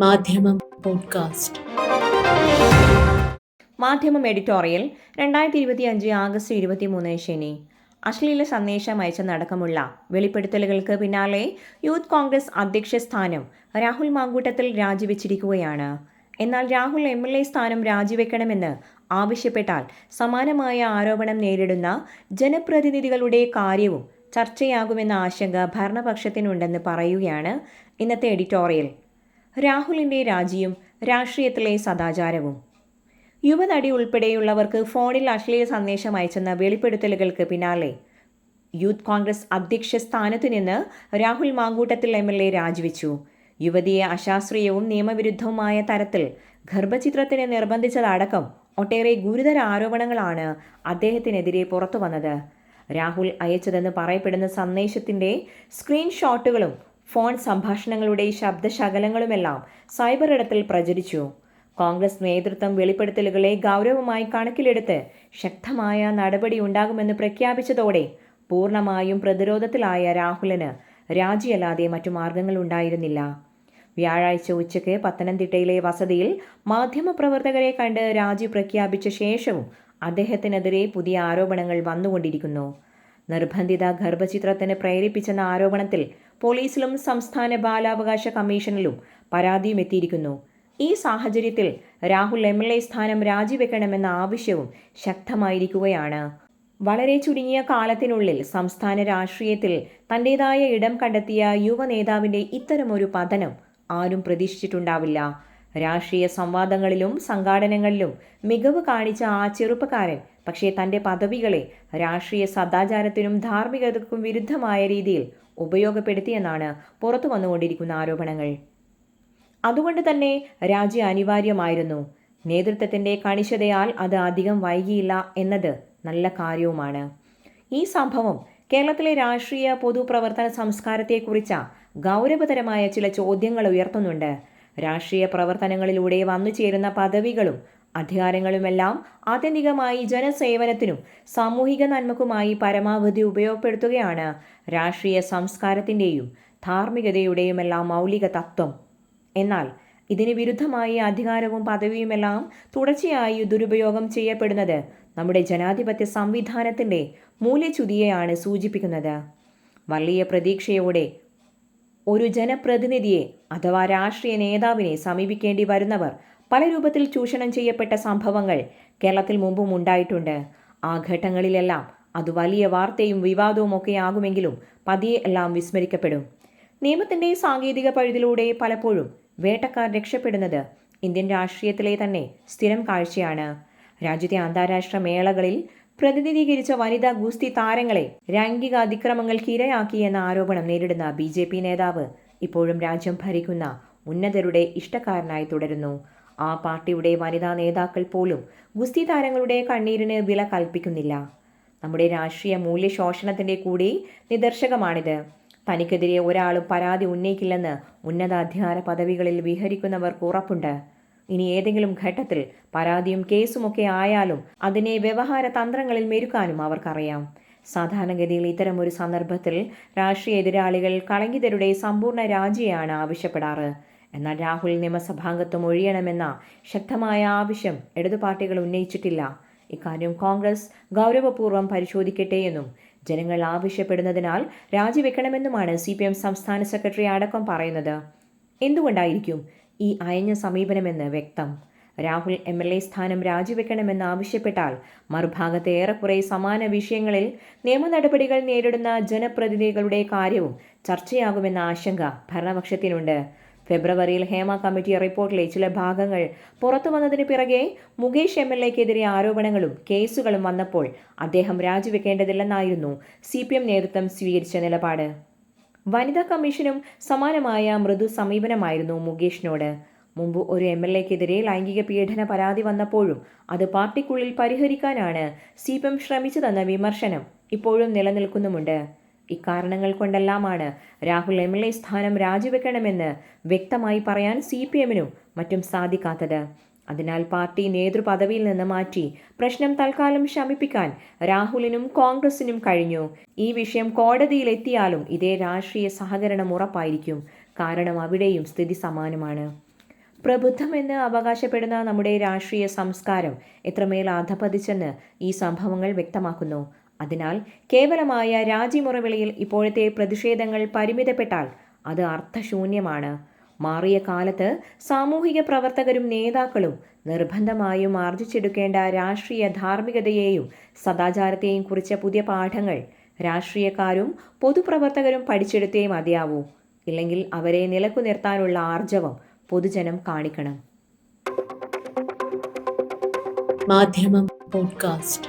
മാധ്യമം പോഡ്കാസ്റ്റ്. മാധ്യമം എഡിറ്റോറിയൽ രണ്ടായിരത്തി ഇരുപത്തി അഞ്ച് ആഗസ്റ്റ് ഇരുപത്തി മൂന്ന് ശനി. അശ്ലീല സന്ദേശം അയച്ചതടക്കമുള്ള വെളിപ്പെടുത്തലുകൾക്ക് പിന്നാലെ യൂത്ത് കോൺഗ്രസ് അധ്യക്ഷ സ്ഥാനം രാഹുൽ മാങ്കൂട്ടത്തിൽ രാജിവെച്ചിരിക്കുകയാണ്. എന്നാൽ രാഹുൽ എം എൽ എ സ്ഥാനം രാജിവെക്കണമെന്ന് ആവശ്യപ്പെട്ടാൽ സമാനമായ ആരോപണം നേരിടുന്ന ജനപ്രതിനിധികളുടെ കാര്യവും ചർച്ചയാകുമെന്ന ആശങ്ക ഭരണപക്ഷത്തിനുണ്ടെന്ന് പറയുകയാണ് ഇന്നത്തെ എഡിറ്റോറിയൽ. രാഹുലിന്റെ രാജിയും രാഷ്ട്രീയത്തിലെ സദാചാരവും. യുവനടി ഉൾപ്പെടെയുള്ളവർക്ക് ഫോണിൽ അശ്ലീല സന്ദേശം അയച്ചെന്ന വെളിപ്പെടുത്തലുകൾക്ക് പിന്നാലെ യൂത്ത് കോൺഗ്രസ് അധ്യക്ഷ സ്ഥാനത്തു നിന്ന് Rahul Mamkootathil M L A രാജിവെച്ചു. യുവതിയെ അശാസ്ത്രീയവും നിയമവിരുദ്ധവുമായ തരത്തിൽ ഗർഭചിത്രത്തിന് നിർബന്ധിച്ചതടക്കം ഒട്ടേറെ ഗുരുതര ആരോപണങ്ങളാണ് അദ്ദേഹത്തിനെതിരെ പുറത്തു വന്നത് രാഹുൽ അയച്ചതെന്ന് പറയപ്പെടുന്ന സന്ദേശത്തിന്റെ സ്ക്രീൻഷോട്ടുകളും ഫോൺ സംഭാഷണങ്ങളുടെ ശബ്ദശകലങ്ങളുമെല്ലാം സൈബർ ഇടത്തിൽ പ്രചരിച്ചു. കോൺഗ്രസ് നേതൃത്വം വെളിപ്പെടുത്തലുകളെ ഗൗരവമായി കണക്കിലെടുത്ത് ശക്തമായ നടപടി ഉണ്ടാകുമെന്ന് പ്രഖ്യാപിച്ചതോടെ പൂർണമായും പ്രതിരോധത്തിലായ രാഹുലിന് രാജിയല്ലാതെ മറ്റു മാർഗങ്ങളുണ്ടായിരുന്നില്ല വ്യാഴാഴ്ച ഉച്ചയ്ക്ക് പത്തനംതിട്ടയിലെ വസതിയിൽ മാധ്യമപ്രവർത്തകരെ കണ്ട് രാജി പ്രഖ്യാപിച്ച ശേഷവും അദ്ദേഹത്തിനെതിരെ പുതിയ ആരോപണങ്ങൾ വന്നുകൊണ്ടിരിക്കുന്നു. നിർബന്ധിത ഗർഭചിത്രത്തിന് പ്രേരിപ്പിച്ചെന്ന ആരോപണത്തിൽ പോലീസിലും സംസ്ഥാന ബാലാവകാശ കമ്മീഷനിലും പരാതിയും എത്തിയിരിക്കുന്നു. ഈ സാഹചര്യത്തിൽ രാഹുൽ എം എൽ എ സ്ഥാനം രാജിവെക്കണമെന്ന ആവശ്യവും ശക്തമായിരിക്കുകയാണ്. വളരെ ചുരുങ്ങിയ കാലത്തിനുള്ളിൽ സംസ്ഥാന രാഷ്ട്രീയത്തിൽ തന്റേതായ ഇടം കണ്ടെത്തിയ യുവ നേതാവിന്റെ ഇത്തരമൊരു പതനം ആരും പ്രതീക്ഷിച്ചിട്ടുണ്ടാവില്ല. രാഷ്ട്രീയ സംവാദങ്ങളിലും സംഘാടനങ്ങളിലും മികവ് കാണിച്ച ആ ചെറുപ്പക്കാരൻ പക്ഷേ തന്റെ പദവികളെ രാഷ്ട്രീയ സദാചാരത്തിനും ധാർമ്മികതയ്ക്കും വിരുദ്ധമായ രീതിയിൽ ഉപയോഗപ്പെടുത്തിയെന്നാണ് പുറത്തു വന്നുകൊണ്ടിരിക്കുന്ന ആരോപണങ്ങൾ. അതുകൊണ്ട് തന്നെ രാജി അനിവാര്യമായിരുന്നു. നേതൃത്വത്തിന്റെ കണിശതയാൽ അത് അധികം വൈകിയില്ല എന്നത് നല്ല കാര്യവുമാണ്. ഈ സംഭവം കേരളത്തിലെ രാഷ്ട്രീയ പൊതുപ്രവർത്തന സംസ്കാരത്തെക്കുറിച്ച ഗൗരവതരമായ ചില ചോദ്യങ്ങൾ ഉയർത്തുന്നുണ്ട്. രാഷ്ട്രീയ പ്രവർത്തനങ്ങളിലൂടെ വന്നു ചേരുന്ന പദവികളും അധികാരങ്ങളുമെല്ലാം ആത്യന്തികമായി ജനസേവനത്തിനും സാമൂഹിക നന്മക്കുമായി പരമാവധി ഉപയോഗപ്പെടുത്തുകയാണ് രാഷ്ട്രീയ സംസ്കാരത്തിന്റെയും ധാർമ്മികതയുടെയുമെല്ലാം മൗലിക തത്വം. എന്നാൽ ഇതിന് വിരുദ്ധമായി അധികാരവും പദവിയുമെല്ലാം തുടർച്ചയായി ദുരുപയോഗം ചെയ്യപ്പെടുന്നത് നമ്മുടെ ജനാധിപത്യ സംവിധാനത്തിന്റെ മൂല്യച്യുതിയെയാണ് സൂചിപ്പിക്കുന്നത്. വലിയ പ്രതീക്ഷയോടെ ഒരു ജനപ്രതിനിധിയെ അഥവാ രാഷ്ട്രീയ നേതാവിനെ സമീപിക്കേണ്ടി വരുന്നവർ പല രൂപത്തിൽ ചൂഷണം ചെയ്യപ്പെട്ട സംഭവങ്ങൾ കേരളത്തിൽ മുമ്പും ഉണ്ടായിട്ടുണ്ട്. ആ ഘട്ടങ്ങളിലെല്ലാം അത് വലിയ വാർത്തയും വിവാദവും ഒക്കെ ആകുമെങ്കിലും പതിയെ എല്ലാം വിസ്മരിക്കപ്പെടും. നിയമത്തിന്റെ സാങ്കേതിക പഴുതിലൂടെ പലപ്പോഴും വേട്ടക്കാർ രക്ഷപ്പെടുന്നത് ഇന്ത്യൻ രാഷ്ട്രീയത്തിലെ തന്നെ സ്ഥിരം കാഴ്ചയാണ്. രാജ്യത്തെ അന്താരാഷ്ട്ര മേളകളിൽ പ്രതിനിധീകരിച്ച വനിതാ ഗുസ്തി താരങ്ങളെ ലൈംഗിക അതിക്രമങ്ങൾക്ക് ഇരയാക്കി എന്ന ആരോപണം നേരിടുന്ന ബി ജെ പി നേതാവ് ഇപ്പോഴും രാജ്യം ഭരിക്കുന്ന ഉന്നതരുടെ ഇഷ്ടക്കാരനായി തുടരുന്നു. ആ പാർട്ടിയുടെ വനിതാ നേതാക്കൾ പോലും ഗുസ്തി താരങ്ങളുടെ കണ്ണീരിന് വില കൽപ്പിക്കുന്നില്ല. നമ്മുടെ രാഷ്ട്രീയ മൂല്യശോഷണത്തിന്റെ കൂടി നിദർശകമാണിത്. തനിക്കെതിരെ ഒരാളും പരാതി ഉന്നയിക്കില്ലെന്ന് ഉന്നതാധികാര പദവികളിൽ വിഹരിക്കുന്നവർക്ക് ഉറപ്പുണ്ട്. ഇനി ഏതെങ്കിലും ഘട്ടത്തിൽ പരാതിയും കേസുമൊക്കെ ആയാലും അതിനെ വ്യവഹാര തന്ത്രങ്ങളിൽ മെരുക്കാനും അവർക്കറിയാം. സാധാരണഗതിയിൽ ഇത്തരമൊരു സന്ദർഭത്തിൽ രാഷ്ട്രീയ എതിരാളികൾ കളങ്കിതരുടെ സമ്പൂർണ രാജിയാണ് ആവശ്യപ്പെടാറ്. എന്നാൽ രാഹുൽ നിയമസഭാംഗത്വം ഒഴിയണമെന്ന ശക്തമായ ആവശ്യം ഇടതു പാർട്ടികൾ ഉന്നയിച്ചിട്ടില്ല. ഇക്കാര്യം കോൺഗ്രസ് ഗൗരവപൂർവം പരിശോധിക്കട്ടെ എന്നും ജനങ്ങൾ ആവശ്യപ്പെടുന്നതിനാൽ രാജിവെക്കണമെന്നുമാണ് സി പി എം സംസ്ഥാന സെക്രട്ടറി അടക്കം പറയുന്നത്. എന്തുകൊണ്ടായിരിക്കും ഈ അയഞ്ഞ സമീപനമെന്ന് വ്യക്തം. രാഹുൽ എം എൽ എ സ്ഥാനം രാജിവെക്കണമെന്ന് ആവശ്യപ്പെട്ടാൽ മറുഭാഗത്ത് ഏറെക്കുറെ സമാന വിഷയങ്ങളിൽ നിയമ നടപടികൾ നേരിടുന്ന ജനപ്രതിനിധികളുടെ കാര്യവും ചർച്ചയാകുമെന്ന ആശങ്ക ഭരണപക്ഷത്തിനുണ്ട്. ഫെബ്രുവരിയിൽ ഹേമ കമ്മിറ്റി റിപ്പോർട്ടിലെ ചില ഭാഗങ്ങൾ പുറത്തു വന്നതിന് പിറകെ മുകേഷ് എം എൽ എക്കെതിരെ ആരോപണങ്ങളും കേസുകളും വന്നപ്പോൾ അദ്ദേഹം രാജിവെക്കേണ്ടതില്ലെന്നായിരുന്നു സി പി എം നേതൃത്വം സ്വീകരിച്ച നിലപാട്. വനിതാ കമ്മീഷനും സമാനമായ മൃദു സമീപനമായിരുന്നു മുകേഷിനോട്. മുമ്പ് ഒരു എം എൽ എക്കെതിരെ ലൈംഗിക പീഡന പരാതി വന്നപ്പോഴും അത് പാർട്ടിക്കുള്ളിൽ പരിഹരിക്കാനാണ് സി പി എം ശ്രമിച്ചതെന്ന വിമർശനം ഇപ്പോഴും നിലനിൽക്കുന്നുമുണ്ട്. ഇക്കാരണങ്ങൾ കൊണ്ടെല്ലാമാണ് രാഹുൽ എം എൽ എ സ്ഥാനം രാജിവെക്കണമെന്ന് വ്യക്തമായി പറയാൻ സി പി എമ്മിനും മറ്റും സാധിക്കാത്തത്. അതിനാൽ പാർട്ടി നേതൃപദവിയിൽ നിന്ന് മാറ്റി പ്രശ്നം തൽക്കാലം ശമിപ്പിക്കാൻ രാഹുലിനും കോൺഗ്രസിനും കഴിഞ്ഞു. ഈ വിഷയം കോടതിയിലെത്തിയാലും ഇതേ രാഷ്ട്രീയ സഹകരണം ഉറപ്പായിരിക്കും. കാരണം അവിടെയും സ്ഥിതി സമാനമാണ്. പ്രബുദ്ധമെന്ന് അവകാശപ്പെടുന്ന നമ്മുടെ രാഷ്ട്രീയ സംസ്കാരം എത്രമേൽ അധപതിച്ചെന്ന് ഈ സംഭവങ്ങൾ വ്യക്തമാക്കുന്നു. അതിനാൽ കേവലമായ രാജിമുറവിളിയിൽ ഇപ്പോഴത്തെ പ്രതിഷേധങ്ങൾ പരിമിതപ്പെട്ടാൽ അത് അർത്ഥശൂന്യമാണ്. മാറിയ കാലത്ത് സാമൂഹിക പ്രവർത്തകരും നേതാക്കളും നിർബന്ധമായും ആർജിച്ചെടുക്കേണ്ട രാഷ്ട്രീയ ധാർമ്മികതയെയും സദാചാരത്തെയും കുറിച്ച പുതിയ പാഠങ്ങൾ രാഷ്ട്രീയക്കാരും പൊതുപ്രവർത്തകരും പഠിച്ചെടുത്തേ മതിയാവൂ. ഇല്ലെങ്കിൽ അവരെ നിലക്കുനിർത്താനുള്ള ആർജവം പൊതുജനം കാണിക്കണം. മാധ്യമം പോഡ്കാസ്റ്റ്.